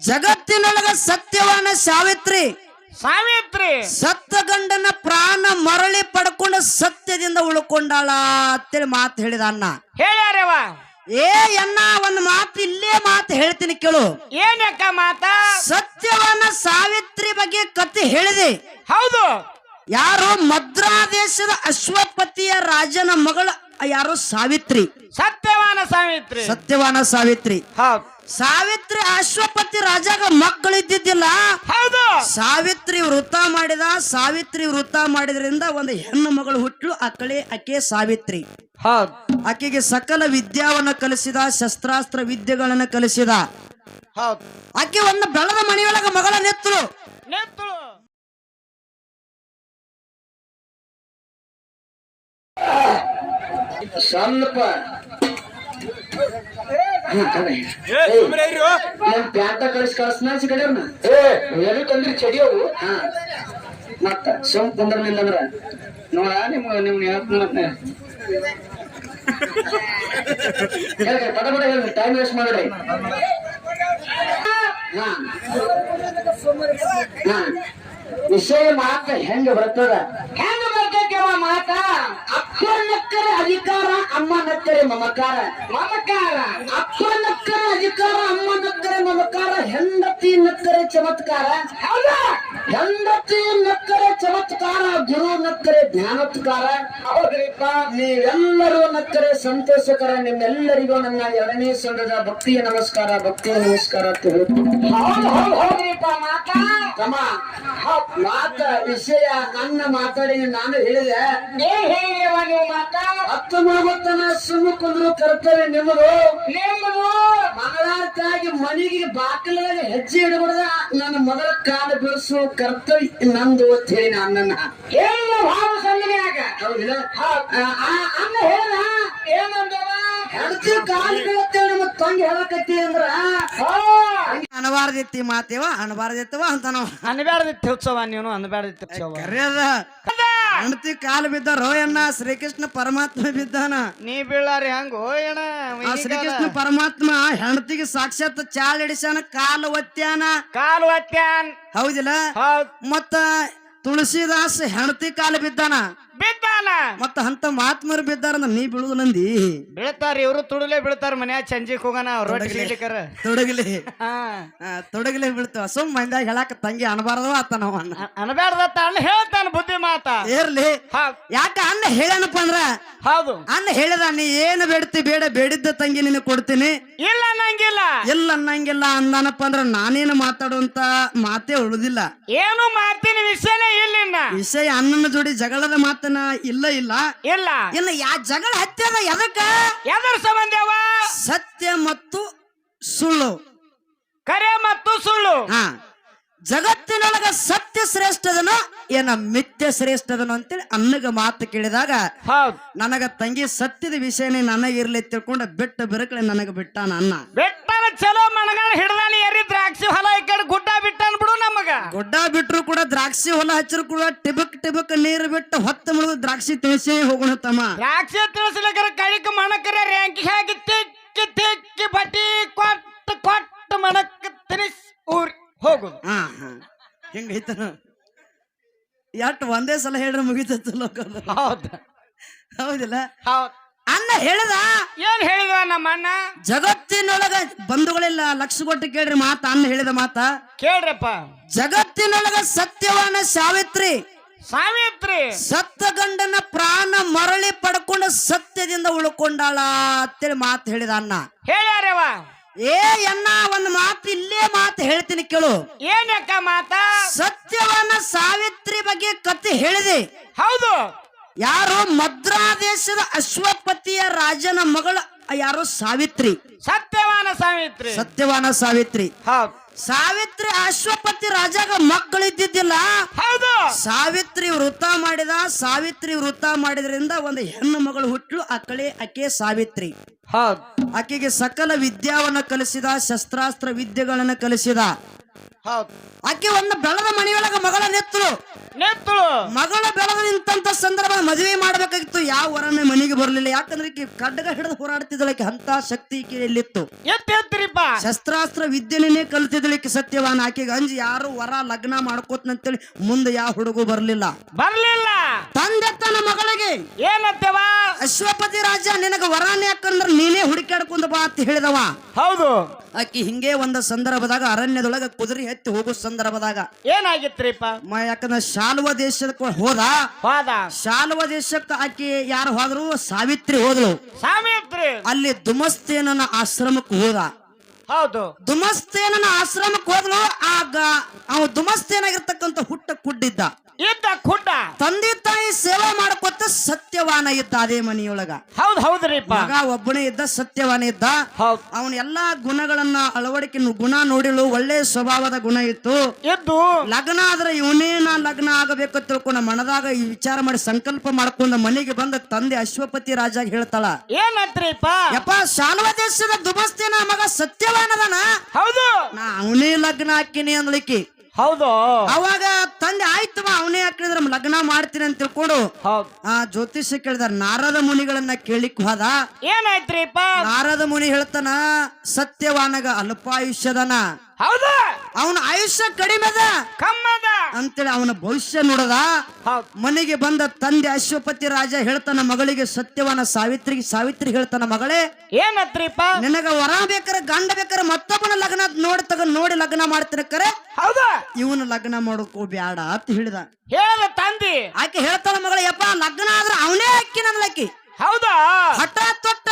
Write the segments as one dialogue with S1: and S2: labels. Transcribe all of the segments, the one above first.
S1: ಜಗತ್ತಿನೊಳಗ ಸತ್ಯವಾನ ಸಾವಿತ್ರಿ.
S2: ಸಾವಿತ್ರಿ?
S1: ಸತ್ತ ಗಂಡನ ಪ್ರಾಣ ಮರಳಿ ಪಡ್ಕೊಂಡು ಸತ್ಯದಿಂದ ಉಳ್ಕೊಂಡಾಳ ಅಂತೇಳಿ ಮಾತು ಹೇಳಿದ ಅಣ್ಣ.
S2: ಹೇಳ್ಯಾರವ
S1: ಏ ಅಣ್ಣ ಒಂದು ಮಾತು ಇಲ್ಲೇ ಮಾತು ಹೇಳ್ತೀನಿ ಕೇಳು.
S2: ಏನಕ್ಕ ಮಾತ?
S1: ಸತ್ಯವನ್ನ ಸಾವಿತ್ರಿ ಬಗ್ಗೆ ಕತೆ ಹೇಳಿದೆ.
S2: ಹೌದು.
S1: ಯಾರು ಮದ್ರಾದೇಶದ ಅಶ್ವಪತಿಯ ರಾಜನ ಮಗಳ ಯಾರು ಸಾವಿತ್ರಿ.
S2: ಸತ್ಯವಾನ ಸಾವಿತ್ರಿ.
S1: ಸತ್ಯವಾನ ಸಾವಿತ್ರಿ.
S2: ಹೌದು.
S1: ಸಾವಿತ್ರಿ ಅಶ್ವಪತಿ ರಾಜಾಗ ಮಕ್ಕಳಿದ್ದಿದ್ದಿಲ್ಲ.
S2: ಹೌದು.
S1: ಸಾವಿತ್ರಿ ವೃತ್ತ ಮಾಡಿದ ಸಾವಿತ್ರಿ ವೃತ್ತ ಮಾಡಿದ್ರಿಂದ ಒಂದು ಹೆಣ್ಣು ಮಗಳು ಹುಟ್ಟಲು ಅಕ್ಕಳೆ ಆಕೆ ಸಾವಿತ್ರಿ.
S2: ಹೌದು
S1: ಆಕೆಗೆ ಸಕಲ ವಿದ್ಯಾವನ್ನ ಕಲಿಸಿದ ಶಸ್ತ್ರಾಸ್ತ್ರ ವಿದ್ಯೆಗಳನ್ನ ಕಲಿಸಿದ.
S2: ಹೌದು
S1: ಆಕೆ ಒಂದು ಬೆಳದ ಮನೆಯೊಳಗ ಮಗಳ ನೆತ್ತಳು.
S2: ನೆತ್ತಳು.
S3: ಸ್ವಲ್ಪ ನನ್ ಪ್ಯಾಂಟ ಕಳಿಸ್ ಕಳ್ಸನ ಸಿಗಡ್ಯಾರ್ನ ಎಲ್ಲಿ ತಂದ್ರಿ ಚಡಿ ಅವು? ಹಾ. ಮತ್ತ ಸೋಮ್ ಕುಂದ್ರಲಿಲ್ಲ ಅಂದ್ರ ನೋಡ ನಿಮ್ ನಿಮ್ ಮತ್ತೆ? ಹೇಳ್ರಿ ಪದ ಪದ ಹೇಳಿ ಟೈಮ್ ವೇಸ್ಟ್ ಮಾಡ್ರಿ ಹಾ. ಹಾ. ವಿಷಯ ಮಾತ ಹೆಂಗ ಬರ್ತದ? ಹೆಂಗ ಬರ್ತೈತವ ಮಾತ? ಅಪ್ಪ ನಕ್ಕರೆ ಅಧಿಕಾರ ಅಮ್ಮ ನಕ್ಕರೆ ಮಮಕಾರ. ಮಮಕಾರ ಅಪ್ಪ ನಕ್ಕರೆ ಅಧಿಕಾರ ಅಮ್ಮ ನಕ್ಕರೆ ಮಮಕಾರ. ಹೆಂಡತಿ ನಕ್ಕರೆ ಚಮತ್ಕಾರ. ಹೌದಾ? ಹೆಂಡತಿ ನಕ್ಕರೆ ಚಮತ್ಕಾರ ಗುರು ನಕ್ಕರೆ ಜ್ಞಾನತ್ಕಾರ. ಹೌದ್ರಿಪ್ಪ ನೀವೆಲ್ಲರೂ ನಕ್ಕರೆ ಸಂತೋಷಕರ ನಿಮ್ಮೆಲ್ಲರಿಗೂ ನನ್ನ ಎರಡನೇ ಸಂಘದ ಭಕ್ತಿಯ ನಮಸ್ಕಾರ ಭಕ್ತಿಯ ನಮಸ್ಕಾರ ತಮ್ಮ ಮಾತ ವಿಷಯ ನನ್ನ ಮಾತಾಡಿ ನಾನು ಹೇಳಿದೆ. ಹತ್ತು ಮೂವತ್ತನ ಸುಮ್ಮ ಕುಂದ್ರು ಕರ್ತವ್ಯ ನಿಮ್ಮದು. ನಿಮ್ಮದು. ಮನೆಗೆ ಬಾಕಲಾಗ ಹೆಜ್ಜೆ ಇಡಬಾರ್ದ. ನನ್ನ ಮೊದಲ ಕಾಲ ಬೆಳೆಸುವ ಕರ್ತವ್ಯ ನಂದು ಅಂತ ಹೇಳಿ ನನ್ನ ಏನು ಭಾವ ಹೌದಿಲ್ಲ? ಅನ್ನ ಹೇಳ ಏನಂದ ಹೆಂಡತಿ ಕಾಲು ಬೀಳುತ್ತೇವೆ ನಮ್ಮ ತಂಗಿ ಹೇಳಕತ್ತಿ ಅಂದ್ರ?
S1: ಅನಬಾರ್ದಿತ್ತಿ ಮಾತೇವ ಅನಬಾರ್ದಿತ್ತವ ಅಂತ ನಾವು
S2: ಅನ್ಬ್ಯಾಡ್ದಿತ್ತು ಉತ್ಸವ ನೀನು ಅನ್ಬ್ಯಾಡ್ದಿತ್ತು ಉತ್ಸವ.
S1: ಕರೆಯದ. ಹೆಂಡತಿ ಕಾಲ್ ಬಿದ್ದ ರೋಯಣ್ಣ ಶ್ರೀಕೃಷ್ಣ ಪರಮಾತ್ಮ ಬಿದ್ದಾನ.
S2: ನೀ ಬೀಳಾರಿ ಹಂಗ ಹೋಯಣ
S1: ಆ ಶ್ರೀಕೃಷ್ಣ ಪರಮಾತ್ಮ ಹೆಂಡತಿಗೆ ಸಾಕ್ಷಾತ್ ಚಾಲ್ ಹಿಡಿಸ್ಯಾನ ಕಾಲ್ ಒತ್ಯಾನ.
S2: ಕಾಲ್ ಒತ್ತ್ಯಾನ್
S1: ಹೌದಿಲ್ಲ?
S2: ಹೌದ್.
S1: ಮತ್ತ ತುಳಸಿದಾಸ್ ಹೆಂಡತಿ ಕಾಲ್ ಬಿದ್ದಾನ.
S2: ಬಿದ್ದಾನ?
S1: ಮತ್ತ ಅಂತ ಮಹಾತ್ಮರು ಬಿದ್ದಾರ ನೀ ಬೀಳುದು ನಂದಿ.
S2: ಬೀಳ್ತಾರ ಇವರು ತುಡುಲೆ ಬೀಳ್ತಾರ ಮನ್ಯಾಗ ಚಂಜಿಕ್ ಹೋಗಣ ರೊಟ್ಟಿ ಗಿಲಿಕರ
S1: ತೊಡಗಲಿ
S2: ಹಾ.
S1: ತೊಡಗಲಿ ಬೀಳ್ತಾವ. ಸುಮ್ ಮಂದ್ಯಾಗ ಹೇಳಾಕ ತಂಗಿ ಅನ್ಬಾರ್ದು ಆತ ನಾವ್
S2: ಅನ್ಬ್ಯಾಡ್ದತ್ತ ಅಣ್ಣ ಹೇಳ್ತಾನ ಬುದ್ಧಿ ಮಾತ.
S1: ಏರ್ಲಿ.
S2: ಹೌದ್.
S1: ಯಾಕ ಅನ್ನ ಹೇಳನಪ್ಪ ಅಂದ್ರ?
S2: ಹೌದು.
S1: ಅನ್ನ ಹೇಳಿದ ನೀ ಏನು ಬೇಡ್ತಿ ಬೇಡ ಬೇಡಿದ್ದ ತಂಗಿ ನಿನಗೆ ಕೊಡ್ತೀನಿ.
S2: ಇಲ್ಲ ಅನ್ನಂಗಿಲ್ಲ.
S1: ಇಲ್ಲ ಅನ್ನಂಗಿಲ್ಲ ಅಂದಾನಪ್ಪ ಅಂದ್ರ ನಾನೇನು ಮಾತಾಡುವಂತ ಮಾತೇ ಉಳಿದಿಲ್ಲ.
S2: ಏನು ಮಾತಿನ ವಿಷಯನೇ ಇಲ್ಲಿನ್ನ.
S1: ವಿಷಯ ಅನ್ನನ ಜೋಡಿ ಜಗಳದ ಮಾತನ ಇಲ್ಲ ಇಲ್ಲ.
S2: ಇಲ್ಲ.
S1: ಇಲ್ಲ ಯಾ ಜಗಳ ಹತ್ಯದ ಎದಕ್ಕ?
S2: ಎದರ ಸಂಬಂಧವ
S1: ಸತ್ಯ ಮತ್ತು ಸುಳ್ಳು.
S2: ಕರೆ ಮತ್ತು ಸುಳ್ಳು.
S1: ಹಾ. ಜಗತ್ತಿನೊಳಗ ಸತ್ಯ ಶ್ರೇಷ್ಠದನು ಏನ ಮಿಥ್ಯ ಶ್ರೇಷ್ಠದನು ಅಂತೇಳಿ ಅನ್ನಗ ಮಾತು ಕೇಳಿದಾಗ
S2: ಹೌದ್.
S1: ನನಗ ತಂಗಿ ಸತ್ಯದ ವಿಷಯನೇ ನನಗಿರ್ಲಿ ತಿಳ್ಕೊಂಡ ಬೆಟ್ಟ ಬೆರಕಳೆ ನನಗ ಬಿಟ್ಟಾನ ಅನ್ನ.
S2: ಬೆಟ್ಟನ ದ್ರಾಕ್ಷಿ ಹೊಲ
S1: ಹಚ್ಚರು ಕೂಡ ಟಿಬಕ್ ಟಿಬಕ್ ನೀರು ಬಿಟ್ಟು ಹೊತ್ತ ಮುಳುಗು ದ್ರಾಕ್ಷಿ ತಿಳಿಸಿ ಹೋಗೋಣ ತಮ್ಮ.
S2: ದ್ರಾಕ್ಷಿ ತಿಳಿಸ್ಲಿಕ್ಕರ ಕಳಿಕ ಮಣಕರ ರ್ಯಾಂಕಿ ಹಾಕಿ ತಿಕ್ಕಿ ತಿಕ್ಕಿ ಬಟ್ಟಿ ಕೊಟ್ಟು ಕೊಟ್ಟು ಮಣಕ ತಿನಿಸ್ ಊರ್ ಹೋಗು
S1: ಹಾ ಹಾ. ಹಿಂಗೈತನ ಎಟ್ ಒಂದೇ ಸಲ ಹೇಳ್ರೆ ಮುಗಿತತ್ತು ಲೋಕ?
S2: ಹೌದು.
S1: ಹೌದಿಲ್ಲ?
S2: ಹೌದ್.
S1: ಅನ್ನ ಹೇಳಿದ?
S2: ಏನ್ ಹೇಳಿದ ನಮ್ಮ ಅಣ್ಣ
S1: ಜಗತ್ತಿನೊಳಗ ಬಂಧುಗಳಿಲ್ಲ ಲಕ್ಷ ಕೊಟ್ಟು ಕೇಳ್ರಿ ಮಾತ ಅನ್ನ ಹೇಳಿದ ಮಾತ.
S2: ಕೇಳ್ರಪ್ಪ.
S1: ಜಗತ್ತಿನೊಳಗ ಸತ್ಯವಾನ ಸಾವಿತ್ರಿ.
S2: ಸಾವಿತ್ರಿ.
S1: ಸತ್ತ ಗಂಡನ ಪ್ರಾಣ ಮರಳಿ ಪಡ್ಕೊಂಡು ಸತ್ಯದಿಂದ ಉಳ್ಕೊಂಡಾಳ ಅಂತೇಳಿ ಮಾತು ಹೇಳಿದ ಅಣ್ಣ
S2: ಹೇಳ್ಯಾರವ
S1: ಏ ಅಣ್ಣ ಒಂದು ಮಾತು ಇಲ್ಲೇ ಮಾತು ಹೇಳ್ತೀನಿ ಕೇಳು.
S2: ಏನಕ್ಕ ಮಾತ?
S1: ಸತ್ಯವನ್ನ ಸಾವಿತ್ರಿ ಬಗ್ಗೆ ಕತೆ ಹೇಳಿದೆ.
S2: ಹೌದು.
S1: ಯಾರು ಮದ್ರಾದೇಶದ ಅಶ್ವಪತಿಯ ರಾಜನ ಮಗಳ ಯಾರು ಸಾವಿತ್ರಿ.
S2: ಸತ್ಯವಾನ ಸಾವಿತ್ರಿ.
S1: ಸತ್ಯವಾನ ಸಾವಿತ್ರಿ.
S2: ಹೌದ್.
S1: ಸಾವಿತ್ರಿ ಅಶ್ವಪತಿ ರಾಜಾಗ ಮಕ್ಕಳಿದ್ದಿದ್ದಿಲ್ಲ.
S2: ಹೌದು.
S1: ಸಾವಿತ್ರಿ ವೃತ್ತ ಮಾಡಿದ ಸಾವಿತ್ರಿ ವೃತ್ತ ಮಾಡಿದ್ರಿಂದ ಒಂದು ಹೆಣ್ಣು ಮಗಳು ಹುಟ್ಟಲು ಅಕಳೆ ಆಕೆ ಸಾವಿತ್ರಿ.
S2: ಹೌದ್.
S1: ಆಕೆಗೆ ಸಕಲ ವಿದ್ಯಾವನ್ನ ಕಲಿಸಿದ ಶಸ್ತ್ರಾಸ್ತ್ರ ವಿದ್ಯೆಗಳನ್ನ ಕಲಿಸಿದ.
S2: ಹೌದ್.
S1: ಆಕೆ ಒಂದು ಬೆಳದ ಮನೆಯೊಳಗ ಮಗಳ ನೆತ್ತಳು.
S2: ನೆತ್ತಳು.
S1: ಮಗಳ ಬೆಳದ ನಿಂತಂತ ಸಂದರ್ಭ ಮದುವೆ ಮಾಡ್ಬೇಕಾಗಿತ್ತು. ಯಾವ ವರನ ಮನೆಗೆ ಬರಲಿಲ್ಲ. ಯಾಕಂದ್ರೆ ಕಡ್ಡಗ ಖಡ್ಗ ಹಿಡಿದು ಹೋರಾಡ್ತಿದ್ದಳಕ್ಕೆ ಅಂತ ಶಕ್ತಿ ಈಕೆಯಲ್ಲಿತ್ತು
S2: ಎತ್ತ ಎತ್ತಿರಿಪ್ಪ.
S1: ಶಸ್ತ್ರಾಸ್ತ್ರ ವಿದ್ಯೆನೇ ಕಲ್ತಿದ್ದಳಕ್ಕೆ ಸತ್ಯವಾನ. ಆಕೆಗೆ ಅಂಜಿ ಯಾರು ವರ ಲಗ್ನ ಮಾಡ್ಕೋತಂತೇಳಿ ಮುಂದೆ ಯಾವ ಹುಡುಗು ಬರಲಿಲ್ಲ.
S2: ಬರಲಿಲ್ಲ.
S1: ತಂದೆ ತನ್ನ ಮಗಳಿಗೆ.
S2: ಏನತ್ತವ?
S1: ಅಶ್ವಪತಿ ರಾಜ ನಿನಗ ವರಾನೇ ಯಾಕಂದ್ರ ನೀನೇ ಹುಡುಕಾಡ್ಕೊಂಡ್ ಬಾ ಅಂತ ಹೇಳಿದವ.
S2: ಹೌದು.
S1: ಆಕಿ ಹಿಂಗೆ ಒಂದ ಸಂದರ್ಭದಾಗ ಅರಣ್ಯದೊಳಗ ಕುದುರಿ ಹತ್ತಿ ಹೋಗೋ ಸಂದರ್ಭದಾಗ.
S2: ಏನಾಗಿತ್ರಿಪ್ಪ?
S1: ಮ ಯಾಕಂದ್ರ ಶಾಲ್ವ ದೇಶಕ್ಕೆ ಹೋದ.
S2: ಹೋದ.
S1: ಶಾಲ್ವ ದೇಶಕ್ಕೆ ಆಕಿ ಯಾರು ಹೋದ್ರು? ಸಾವಿತ್ರಿ ಹೋದ್ಲು.
S2: ಸಾವಿತ್ರಿ.
S1: ಅಲ್ಲಿ ದುಮಸ್ತೇನನ ಆಶ್ರಮಕ್ಕೆ ಹೋದ.
S2: ಹೌದು.
S1: ದುಮಸ್ತೇನನ ಆಶ್ರಮಕ್ಕೆ ಹೋದ್ಲು ಆಗ ಅವನು ದುಮಸ್ತೇನಾಗಿರ್ತಕ್ಕಂಥ ಹುಟ್ಟ ಕುಡ್ಡಿದ್ದ.
S2: ಇದ್ದ ಕುಡ್ಡ.
S1: ತಂದೆ ತಾಯಿ ಸೇವಾ ಮಾಡ್ಕೊತ ಸತ್ಯವಾನ ಇದ್ದ ಅದೇ ಮನೆಯೊಳಗ.
S2: ಹೌದ್ ಹೌದ್ರಿಪ್ಪ.
S1: ಮಗ ಒಬ್ಬನೇ ಇದ್ದ ಸತ್ಯವಾನ ಇದ್ದ.
S2: ಹೌದ್.
S1: ಅವನ ಎಲ್ಲಾ ಗುಣಗಳನ್ನ ಅಳವಡಿಕೆ ಗುಣ ನೋಡಿಲು ಒಳ್ಳೆ ಸ್ವಭಾವದ ಗುಣ ಇತ್ತು.
S2: ಎದ್ದು
S1: ಲಗ್ನ ಆದ್ರೆ ಇವನೇ ನಾ ಲಗ್ನ ಆಗಬೇಕು ತಿಳ್ಕೊಂಡ ಮನದಾಗ ಈ ವಿಚಾರ ಮಾಡಿ ಸಂಕಲ್ಪ ಮಾಡ್ಕೊಂಡ ಮನೆಗೆ ಬಂದ ತಂದೆ ಅಶ್ವಪತಿ ರಾಜ ಹೇಳ್ತಾಳ
S2: ಏನತ್ರಿಪ್ಪ?
S1: ಯಪ್ಪ ಶಾಲ್ವ ದೇಶದ ದುಮಸ್ತಿನ ಮಗ
S2: ಹೌದು.
S1: ನಾ ಅವನೇ ಲಗ್ನ ಹಾಕಿನಿ ಅಂದ್ಲಿಕ್ಕಿ.
S2: ಹೌದು.
S1: ಅವಾಗ ತಂದೆ ಆಯ್ತು ಅವನೇ ಹಾಕಿದ್ರ ಲಗ್ನ ಮಾಡ್ತೀನಿ ಅಂತ ತಿಳ್ಕೊಂಡು ಆ ಜ್ಯೋತಿಷ್ಯ ಕೇಳಿದ ನಾರದ ಮುನಿಗಳನ್ನ ಕೇಳಿಕ್ ಹೋದ.
S2: ಏನಾಯ್ತ್ರಿಪ್ಪ?
S1: ನಾರದ ಮುನಿ ಹೇಳ್ತಾನ ಸತ್ಯವಾನಗ ಅಲ್ಪಾಯುಷ್ಯದನ.
S2: ಹೌದು.
S1: ಅವನ ಆಯುಷ್ಯ ಕಡಿಮೆ ಅದ.
S2: ಕಮ್ಮದ
S1: ಅಂತೇಳಿ ಅವನ ಭವಿಷ್ಯ ನೋಡದ.
S2: ಹೌದ್.
S1: ಮನೆಗೆ ಬಂದ ತಂದೆ ಅಶ್ವಪತಿ ರಾಜ ಹೇಳ್ತಾನ ಮಗಳಿಗೆ ಸತ್ಯವಾನ ಸಾವಿತ್ರಿಗೆ ಸಾವಿತ್ರಿ ಹೇಳ್ತಾನ ಮಗಳೇ
S2: ಏನತ್ರಿಪ್ಪ?
S1: ನಿನಗ ವರ ಬೇಕಾರೆ ಗಂಡ ಬೇಕಾರೆ ಮತ್ತೊಬ್ಬನ ಲಗ್ನ ನೋಡಿ ತಗ ನೋಡಿ ಲಗ್ನ ಮಾಡ್ತಿರ ಕರೆ.
S2: ಹೌದಾ.
S1: ಇವನ ಲಗ್ನ ಮಾಡೋಕೋ ಬ್ಯಾಡ ಅಂತ ಹೇಳಿದ.
S2: ಹೇಳದ ತಂದಿ.
S1: ಆಕೆ ಹೇಳ್ತಾನ ಮಗಳ ಯಪ್ಪ ಲಗ್ನ ಆದ್ರ ಅವನೇ ಅಕ್ಕಿ ನನ್ಲಕ್ಕಿ
S2: ಹೌದಾ?
S1: ಹಠ ತೊಟ್ಟ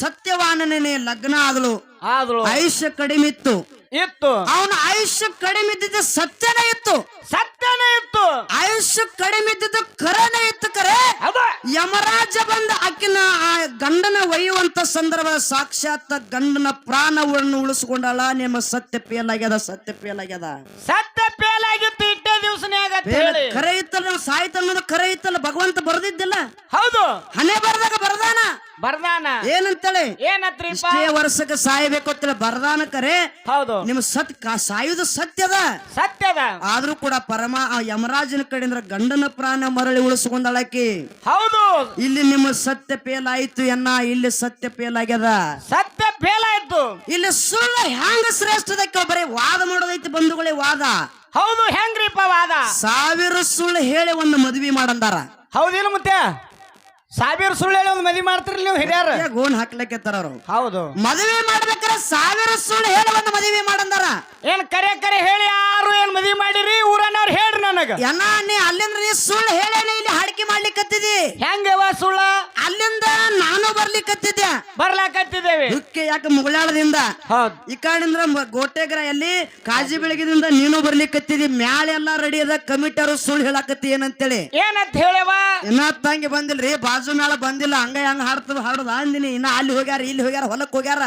S1: ಸತ್ಯವಾನನೇ ಲಗ್ನ ಆದಳು
S2: ಆದ್ರು
S1: ಆಯುಷ್ಯ ಕಡಿಮೆ ಇತ್ತು.
S2: ಇತ್ತು.
S1: ಅವನ ಆಯುಷ್ಯ ಕಡಿಮೆ ಇದ್ದಿದ್ದು ಸತ್ಯನೇ ಇತ್ತು.
S2: ಸತ್ಯನೇ ಇತ್ತು.
S1: ಆಯುಷ್ಯ ಕಡಿಮೆ ಇದ್ದಿದ್ದು ಕರನೇ ಇತ್ತು ಕರೆ.
S2: ಹೌದು.
S1: ಯಮರಾಜ ಬಂದ ಆಕಿನ ಆ ಗಂಡನ ಒಯ್ಯುವಂತ ಸಂದರ್ಭ ಸಾಕ್ಷಾತ್ ಗಂಡನ ಪ್ರಾಣವನ್ನು ಉಳಿಸ್ಕೊಂಡಾಳ. ನಿಮ್ಮ ಸತ್ಯ ಪೇಲಾಗ್ಯದ ಸತ್ಯ ಪೇಲಾಗ್ಯದ
S2: ಸತ್ಯ ಪೇಲಾಗಿತ್ತು ದಿವಸನ್ಯಾಗ ಅಂತ ಹೇಳಿ.
S1: ಕರೆ ಇತ್ತಲ್ಲ ಸಾಯ್ತ ಅನ್ನೋದು ಕರೆ ಇತ್ತಲ್ಲ ಭಗವಂತ ಬರ್ದಿದ್ದಿಲ್ಲ.
S2: ಹೌದು.
S1: ಹಣೆ ಬರ್ದಾಗ ಬರ್ದಾನ?
S2: ಬರ್ದಾನ.
S1: ಏನಂತೇಳಿ?
S2: ಏನತ್ರಿ
S1: ಇಷ್ಟೇ ವರ್ಷಕ್ಕೆ ಸಾಯಬೇಕು ಅಂತೇಳಿ ಬರ್ದಾನ ಕರೆ.
S2: ಹೌದು.
S1: ನಿಮ್ ಸತ್ ಕಾ- ಸಾಯುದು ಸತ್ಯದ.
S2: ಸತ್ಯದ.
S1: ಆದ್ರೂ ಕೂಡ ಪರಮ ಆ ಯಮರಾಜನ ಕಡೆಯಿಂದ ಗಂಡನ ಪ್ರಾಣ ಮರಳಿ ಉಳಿಸ್ಕೊಂಡಳಕಿ.
S2: ಹೌದು.
S1: ಇಲ್ಲಿ ನಿಮ್ಮ ಸತ್ಯ ಪೇಲಾಯ್ತು ಎನ್ನ ಇಲ್ಲಿ ಸತ್ಯ ಪೇಲಾಗ್ಯದ
S2: ಸತ್ಯ ಫೇಲಾಯ್ತು.
S1: ಇಲ್ಲಿ ಸುಳ್ಳು ಹ್ಯಾಂಗ ಶ್ರೇಷ್ಠದಕ್ಕೆ ಬರೀ ವಾದ ಮಾಡೋದೈತಿ ಬಂಧುಗಳೇ ವಾದ.
S2: ಹೌದು ಹೆಂಗ್ರಿಪ್ಪ ವಾದ
S1: ಸಾವಿರ ಸುಳ್ಳು ಹೇಳಿ ಒಂದು ಮದುವೆ ಮಾಡಂದಾರ.
S2: ಹೌದಿಲ್ಲ ಮತ್ತೆ? ಸಾವಿರ ಸುಳ್ಳು ಹೇಳಿ ಒಂದು ಮದುವೆ ಮಾಡ್ತಿರಲಿ ನೀವು ಹಿರಿಯರು?
S1: ಗೋನ್ ಹಾಕ್ಲಕ್ಕೆತ್ತಾರ ಅವ್ರು.
S2: ಹೌದು.
S1: ಮದುವೆ ಮಾಡ್ಬೇಕಾರೆ ಸಾವಿರ ಸುಳ್ಳು ಹೇಳಿ ಒಂದು ಮದುವೆ ಮಾಡಂದಾರ.
S2: ಏನ್ ಕರೆ ಕರೆ ಹೇಳಿ ಯಾರು ಏನ್ ಮದುವೆ ಮಾಡಿರಿ? ಊರನ್ನವ್ರು ಹೇಳ್ರಿ ನನಗ.
S1: ಎನ್ನ ನೀ ಅಲ್ಲಿಂದ ನೀ ಸುಳ್ಳು ಹೇಳೇನೆ ಇಲ್ಲಿ ಹಾಡಿಕೆ ಮಾಡ್ಲಿಕ್ಕತ್ತಿದಿ
S2: ಹೆಂಗವ ಸುಳ್ಳ?
S1: ಅಲ್ಲಿಂದ ನಾನು ಬರ್ಲಿಕ್ಕತ್ತಿದ್ದೆ
S2: ಬರ್ಲಾಕತ್ತಿದ್ದೇವೆ.
S1: ದುಕ್ಕೆ ಯಾಕೆ ಮುಗಳಾಳದಿಂದ
S2: ಹೌದ್.
S1: ಈ ಕಾಡಿಂದ್ರ ಗೋಟೆಗ್ರ ಎಲ್ಲಿ ಕಾಜಿ ಬೆಳಗಿದಿಂದ ನೀನು ಬರ್ಲಿಕ್ಕತ್ತಿದಿ ಮ್ಯಾಲ ಎಲ್ಲಾ ರೆಡಿ ಅದ ಕಮಿಟರು ಸುಳ್ಳು ಹೇಳಾಕತ್ತಿ ಏನಂತೇಳಿ.
S2: ಏನಂತ ಹೇಳವ?
S1: ಇನ್ನ ತಂಗಿ ಬಂದಿಲ್ರಿ ಬಾಜು ಮೇಳ ಬಂದಿಲ್ಲ ಹಂಗ ಹಂಗ ಹಾಡ್ತದ ಹಾಡುದ. ಅಂದಿನಿ ಇನ್ನ ಅಲ್ಲಿ ಹೋಗ್ಯಾರ ಇಲ್ಲಿ ಹೋಗ್ಯಾರ ಹೊಲಕ್ ಹೋಗ್ಯಾರ.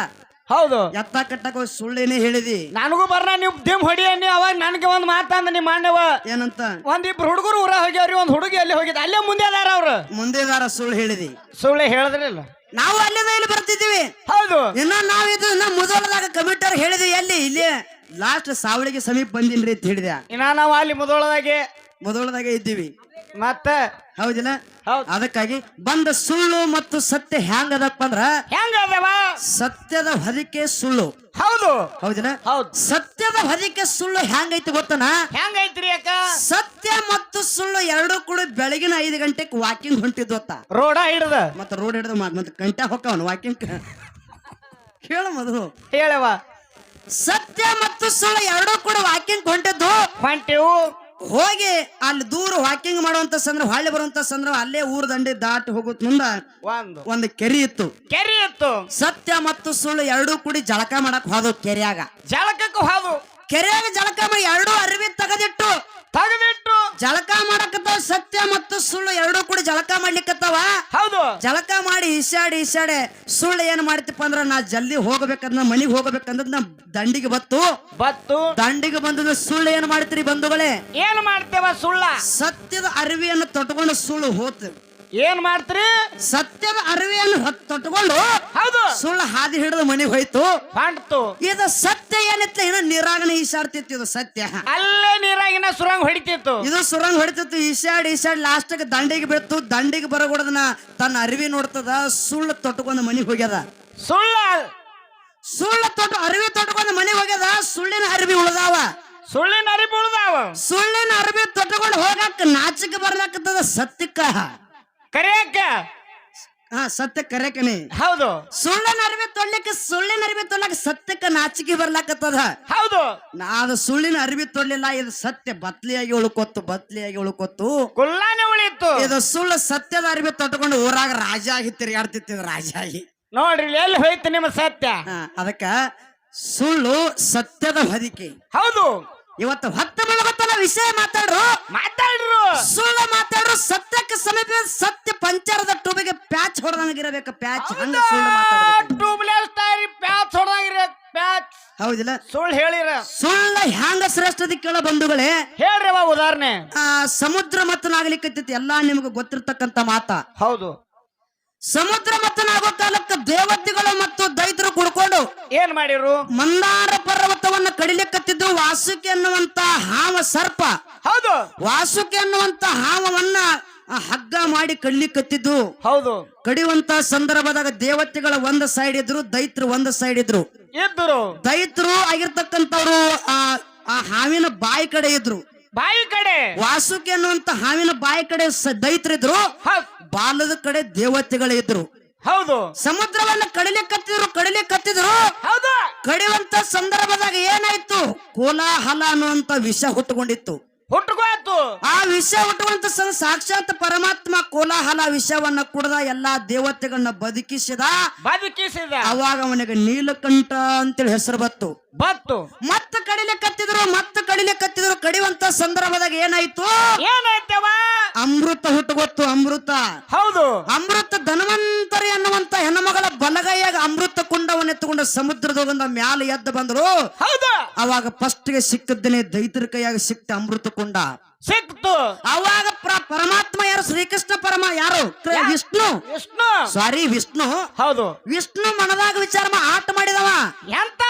S2: ಹೌದು.
S1: ಎತ್ತ ಕಟ್ಟಕ ಹೋಗಿ ಸುಳ್ಳೇನೆ ಹೇಳಿದಿ.
S2: ನನಗೂ ಬರ್ರ ನೀವು ದಿಮ್ ಹೊಡಿ ಅನ್ನಿ ಅವಾಗ ನನಗೆ ಒಂದು ಮಾತಂದ ನಿಮ್ಮ ಅಣ್ಣವ.
S1: ಏನಂತ?
S2: ಒಂದಿಬ್ರು ಹುಡುಗರು ಊರ ಹೋಗ್ಯಾವ್ರಿ ಒಂದ್ ಹುಡುಗಿ ಅಲ್ಲಿ ಹೋಗಿದ್. ಅಲ್ಲೇ ಮುಂದೆ ಅದಾರ ಅವ್ರು.
S1: ಮುಂದೆದಾರ ಸುಳ್ಳು ಹೇಳಿದಿ.
S2: ಸುಳ್ಳೆ ಹೇಳಿದ್ರಿಲ್ಲ
S1: ನಾವು ಅಲ್ಲಿಂದ ಇಲ್ಲಿ ಬರ್ತಿದ್ದೀವಿ.
S2: ಹೌದು.
S1: ಇನ್ನ ನಾವ್ ಇದು ಇನ್ನ ಮೊದಲದಾಗ ಕಮಿಟರ್ ಹೇಳಿದಿ ಎಲ್ಲಿ ಇಲ್ಲಿ. ಲಾಸ್ಟ್ ಸಾವಳಿಗೆ ಸಮೀಪ ಬಂದಿನ್ರಿ ಅಂತ ಹೇಳಿದೆ
S2: ಇನ್ನ ನಾವು ಅಲ್ಲಿ ಮುದೋಳದಾಗೆ
S1: ಮೊದಲದಾಗ ಇದ್ದೀವಿ.
S2: ಮತ್ತೆ?
S1: ಹೌದಿಲ್ಲ?
S2: ಹೌದ್.
S1: ಅದಕ್ಕಾಗಿ ಬಂದ ಸುಳ್ಳು ಮತ್ತು ಸತ್ಯ ಹ್ಯಾಂಗದಪ್ಪ ಅಂದ್ರ
S2: ಹೆಂಗ
S1: ಸತ್ಯದ ಹೊದಿಕೆ ಸುಳ್ಳು.
S2: ಹೌದು.
S1: ಹೌದಿಲ್ಲ?
S2: ಹೌದು.
S1: ಸತ್ಯದ ಹೊದಿಕೆ ಸುಳ್ಳು ಹ್ಯಾಂಗೈತಿ ಗೊತ್ತನ?
S2: ಹೆಂಗೈತ್ರಿ ಅಕ್ಕ?
S1: ಸತ್ಯ ಮತ್ತು ಸುಳ್ಳು ಎರಡು ಕೂಡ ಬೆಳಗಿನ ಐದು ಗಂಟೆಗೆ ವಾಕಿಂಗ್ ಹೊಂಟಿದ್ದು ಗೊತ್ತ.
S2: ರೋಡ ಹಿಡ್ದ.
S1: ಮತ್ತೆ ರೋಡ್ ಹಿಡಿದು ಮತ್ತೆ ಗಂಟೆ ಹೊಕ್ಕವನು ವಾಕಿಂಗ್ ಹೇಳ ಮೊದಲು
S2: ಹೇಳವ
S1: ಸತ್ಯ ಮತ್ತು ಸುಳ್ಳು ಎರಡೂ ಕೂಡ ವಾಕಿಂಗ್ ಹೊಂಟಿದ್ದು.
S2: ಹೊಂಟಿವು.
S1: ಹೋಗಿ ಅಲ್ಲಿ ದೂರ ವಾಕಿಂಗ್ ಮಾಡುವಂತ ಸಂದ್ರ ಹೊಳ್ಳಿ ಬರುವಂತ ಸಂದ್ರ ಅಲ್ಲೇ ಊರ ದಂಡಿ ದಾಟಿ ಹೋಗುತ್ತ ಮುಂದ
S2: ಒಂದು.
S1: ಒಂದು ಕೆರಿ ಇತ್ತು.
S2: ಕೆರಿ ಇತ್ತು.
S1: ಸತ್ಯ ಮತ್ತು ಸುಳ್ಳು ಎರಡೂ ಕೂಡಿ ಜಳಕ ಮಾಡಕ್ ಹೋದ ಕೆರೆಯಾಗ.
S2: ಜಳಕಕ್ಕೂ ಹಾದು
S1: ಕೆರೆಯಾಗ ಜಳಕ ಮಾಡಿ ಎರಡೂ ಜಳಕ ಮಾಡಕತ್ತಾವ ಸತ್ಯ ಮತ್ತು ಸುಳ್ಳು ಎರಡೂ ಕೂಡ ಜಳಕ ಮಾಡ್ಲಿಕ್ಕತ್ತಾವ?
S2: ಹೌದು.
S1: ಜಳಕ ಮಾಡಿ ಈಸಾಡಿ ಈಸಾಡೆ ಸುಳ್ಳು ಏನ್ ಮಾಡ್ತಿಪ್ಪ ಅಂದ್ರ ನಾ ಜಲ್ದಿ ಹೋಗ್ಬೇಕಂದ್ರ ಮನಿಗ್ ಹೋಗ್ಬೇಕಂದ್ರ ನಾ ದಂಡಿಗೆ ಬತ್ತು.
S2: ಬತ್ತು.
S1: ದಂಡಿಗೆ ಬಂದದ ಸುಳ್ಳು ಏನ್ ಮಾಡ್ತೀರಿ ಬಂಧುಗಳೇ?
S2: ಏನ್ ಮಾಡ್ತೇವ ಸುಳ್ಳ?
S1: ಸತ್ಯದ ಅರಿವಿಯನ್ನು ತೊಟ್ಕೊಂಡು ಸುಳ್ಳು ಹೋತ್.
S2: ಏನ್ ಮಾಡ್ತೀರಿ?
S1: ಸತ್ಯದ ಅರಿವೆಯನ್ನು ಹೊತ್ತು ತೊಟ್ಕೊಂಡು
S2: ಹೌದು.
S1: ಸುಳ್ಳು ಹಾದಿ ಹಿಡಿದು ಮನೆಗೆ ಹೋಯ್ತು.
S2: ಕಾಣ್ತು
S1: ಇದು ಸತ್ಯ ಏನಿತ್ತು ಏನೋ ನೀರಾಗಿನ ಈಸಾಡ್ತಿತ್ತು ಇದು ಸತ್ಯ.
S2: ಅಲ್ಲೇ ನೀರಾಗಿನ ಸುರಂಗ್ ಹೊಡಿತಿತ್ತು.
S1: ಇದು ಸುರಂಗ್ ಹೊಡಿತಿತ್ತು ಈಸಾಡ್ ಈಸಾಡ್ ಲಾಸ್ಟ್ಗೆ ದಂಡಿಗೆ ಬಿತ್ತು. ದಂಡಿಗೆ ಬರಗೊಡದನ ತನ್ನ ಅರಿವಿ ನೋಡ್ತದ ಸುಳ್ಳು ತೊಟ್ಟುಕೊಂಡು ಮನೆಗೆ ಹೋಗ್ಯದ.
S2: ಸುಳ್ಳ
S1: ಸುಳ್ಳು ತೊಟ್ಟು ಅರಿವಿ ತೊಟ್ಟುಕೊಂಡು ಮನೆಗೆ ಹೋಗ್ಯದ ಸುಳ್ಳಿನ ಅರಿವಿ ಉಳ್ದಾವ.
S2: ಸುಳ್ಳಿನ ಅರಿವಿ ಉಳ್ದಾವ.
S1: ಸುಳ್ಳಿನ ಅರಿವಿ ತೊಟ್ಟುಕೊಂಡು ಹೋಗಕ್ಕೆ ನಾಚಿಕೆ ಬರ್ಲಾಕತ್ತದ ಸತ್ಯಕ್ಕ
S2: ಕರೆಯಕ್ಕ
S1: ಹಾ ಸತ್ಯ ಕರೆಕನೆ
S2: ಹೌದು.
S1: ಸುಳ್ಳಿನ ಅರಿವಿ ತೊಡ್ಲಿಕ್ಕೆ ಸುಳ್ಳಿನ ಅರಿವಿ ತೊಳ್ಳಕ್ಕೆ ಸತ್ಯಕ್ಕೆ ನಾಚಿಕೆ ಬರ್ಲಾಕತ್ತದ.
S2: ಹೌದು.
S1: ಅದು ಸುಳ್ಳಿನ ಅರಿವಿ ತೊಡ್ಲಿಲ್ಲ ಇದು ಸತ್ಯ ಬತ್ಲಿಯಾಗಿ ಉಳ್ಕೊತ್ತು ಬತ್ಲಿಯಾಗಿ ಉಳ್ಕೊತ್ತು.
S2: ಕುಲ್ಲಾನೆ ಉಳಿತು
S1: ಇದು ಸುಳ್ಳು ಸತ್ಯದ ಅರಿವಿ ತೊಟ್ಕೊಂಡು ಊರಾಗ ರಾಜ ಆಗಿ ತಿರುಗಾಡ್ತಿತ್ತು ರಾಜ ಆಗಿ.
S2: ನೋಡ್ರಿ ಎಲ್ಲಿ ಹೋಯ್ತು ನಿಮ್ಮ ಸತ್ಯ?
S1: ಹಾ, ಅದಕ್ಕ ಸುಳ್ಳು ಸತ್ಯದ ಹೊದಿಕೆ.
S2: ಹೌದು.
S1: ಇವತ್ತು ಹೊತ್ತ ಮುಳುಗುತ್ತಲ್ಲ ವಿಷಯ ಮಾತಾಡ್ರು.
S2: ಮಾತಾಡ್ರು.
S1: ಸುಳ್ಳು ಮಾತಾಡ್ರು ಸತ್ಯಕ್ಕೆ ಸಮೀಪ ಸತ್ಯ ಪಂಚರದ ಟೂಬಿಗೆ ಪ್ಯಾಚ್ ಹೊಡೆದಂಗಿರಬೇಕು ಪ್ಯಾಚ್. ಹಂಗ ಸುಳ್ಳು ಮಾತಾಡ್ಬೇಕು.
S2: ಟ್ಯೂಬ್ಲೆಸ್ ಟೈರ್ ಪ್ಯಾಚ್ ಹೊಡೆದಾಗಿರ ಪ್ಯಾಚ್.
S1: ಹೌದಿಲ್ಲ?
S2: ಸುಳ್ಳು ಹೇಳಿರ.
S1: ಸುಳ್ಳ ಹ್ಯಾಂಗ ಶ್ರೇಷ್ಠದ ಕೇಳ ಬಂಧುಗಳೇ
S2: ಹೇಳ್ರಿ ಅವ ಉದಾಹರಣೆ.
S1: ಆ ಸಮುದ್ರ ಮತ್ತನಾಗ್ಲಿಕ್ಕತ್ತೈತಿ ಎಲ್ಲಾ ನಿಮ್ಗೆ ಗೊತ್ತಿರ್ತಕ್ಕಂತ ಮಾತಾ.
S2: ಹೌದು.
S1: ಸಮುದ್ರ ಮತ್ತು ಕಾಲಕ್ಕೆ ದೇವತೆಗಳು ಮತ್ತು ದೈತರು ಕುಡ್ಕೊಂಡು
S2: ಏನ್ ಮಾಡಿರು?
S1: ಮಂದಾರ ಪರ್ವತವನ್ನ ಕಡಿಲಿಕ್ಕತ್ತಿದ್ದು ವಾಸುಕಿ ಅನ್ನುವಂತ ಹಾವ ಸರ್ಪ.
S2: ಹೌದು.
S1: ವಾಸುಕಿ ಅನ್ನುವಂತ ಹಾವವನ್ನ ಹಗ್ಗ ಮಾಡಿ ಕಡ್ಲಿಕ್ಕತ್ತಿದ್ದು
S2: ಹೌದು.
S1: ಕಡಿಯುವಂತ ಸಂದರ್ಭದಾಗ ದೇವತೆಗಳ ಒಂದ್ ಸೈಡ್ ಇದ್ರು ದೈತ್ರು ಒಂದ್ ಸೈಡ್ ಇದ್ರು.
S2: ಇದ್ರು
S1: ದೈತ್ರು ಆಗಿರ್ತಕ್ಕಂಥವ್ರು ಆ ಆ ಹಾವಿನ ಬಾಯಿ ಕಡೆ ಇದ್ರು.
S2: ಬಾಯಿ ಕಡೆ.
S1: ವಾಸುಕಿ ಅನ್ನುವಂತ ಹಾವಿನ ಬಾಯಿ ಕಡೆ ದೈತ್ರಿದ್ರು. ಬಾಲದ ಕಡೆ ದೇವತೆಗಳಿದ್ರು
S2: ಹೌದು.
S1: ಸಮುದ್ರವನ್ನ ಕಡಿಲಿಕ್ಕತ್ತಿದ್ರು ಕಡಿಲಿಕ್ಕತ್ತಿದ್ರು
S2: ಹೌದು.
S1: ಕಡಿಯುವಂತ ಸಂದರ್ಭದಾಗ ಏನಾಯ್ತು? ಕೋಲಾಹಲ ಅನ್ನುವಂತ ವಿಷ ಹುಟ್ಟುಕೊಂಡಿತ್ತು.
S2: ಹುಟ್ಟುಕೋತು
S1: ಆ ವಿಷ ಹುಟ್ಟುವಂತ ಸಾಕ್ಷಾತ್ ಪರಮಾತ್ಮ ಕೋಲಾಹಲ ವಿಷವನ್ನ ಕುಡದ ಎಲ್ಲಾ ದೇವತೆಗಳನ್ನ ಬದುಕಿಸಿದ.
S2: ಬದುಕಿಸಿದ.
S1: ಅವಾಗ ಅವನಿಗೆ ನೀಲಕಂಠ ಅಂತೇಳಿ ಹೆಸರು ಬತ್ತು
S2: ಬತ್ತು
S1: ಮತ್ತ ಕಡಿಲೆ ಕತ್ತಿದ್ರು ಮತ್ತ ಕಡಿಲೆ ಕತ್ತಿದ್ರು ಕಡಿಯುವಂತ ಸಂದರ್ಭದಾಗ ಏನಾಯ್ತು?
S2: ಏನಾಯ್ತವ?
S1: ಅಮೃತ ಹುಟ್ಟುಗೊತ್ತು ಅಮೃತ.
S2: ಹೌದು.
S1: ಅಮೃತ ಧನವಂತರಿ ಅನ್ನುವಂತ ಹೆಣ್ಣುಮಗಳ ಬಲಗೈಯಾಗ ಅಮೃತ ಕುಂಡವನ್ನ ಎತ್ತುಕೊಂಡು ಸಮುದ್ರದೊಳಗಿಂದ ಮ್ಯಾಲ ಎದ್ದು ಬಂದ್ರು.
S2: ಹೌದು.
S1: ಅವಾಗ ಫಸ್ಟ್ಗೆ ಸಿಕ್ಕದ್ದೇನೆ ದೈತರ ಕೈಯಾಗ ಸಿಕ್ತ ಅಮೃತ ಕುಂಡ
S2: ಸಿಕ್ತು.
S1: ಅವಾಗ ಪರಮಾತ್ಮ ಯಾರು? ಶ್ರೀಕೃಷ್ಣ ಪರಮ ಯಾರು? ವಿಷ್ಣು.
S2: ವಿಷ್ಣು.
S1: ಸಾರಿ ವಿಷ್ಣು.
S2: ಹೌದು.
S1: ವಿಷ್ಣು ಮನದಾಗ ವಿಚಾರ ಆಟ ಮಾಡಿದವ.
S2: ಎಂತ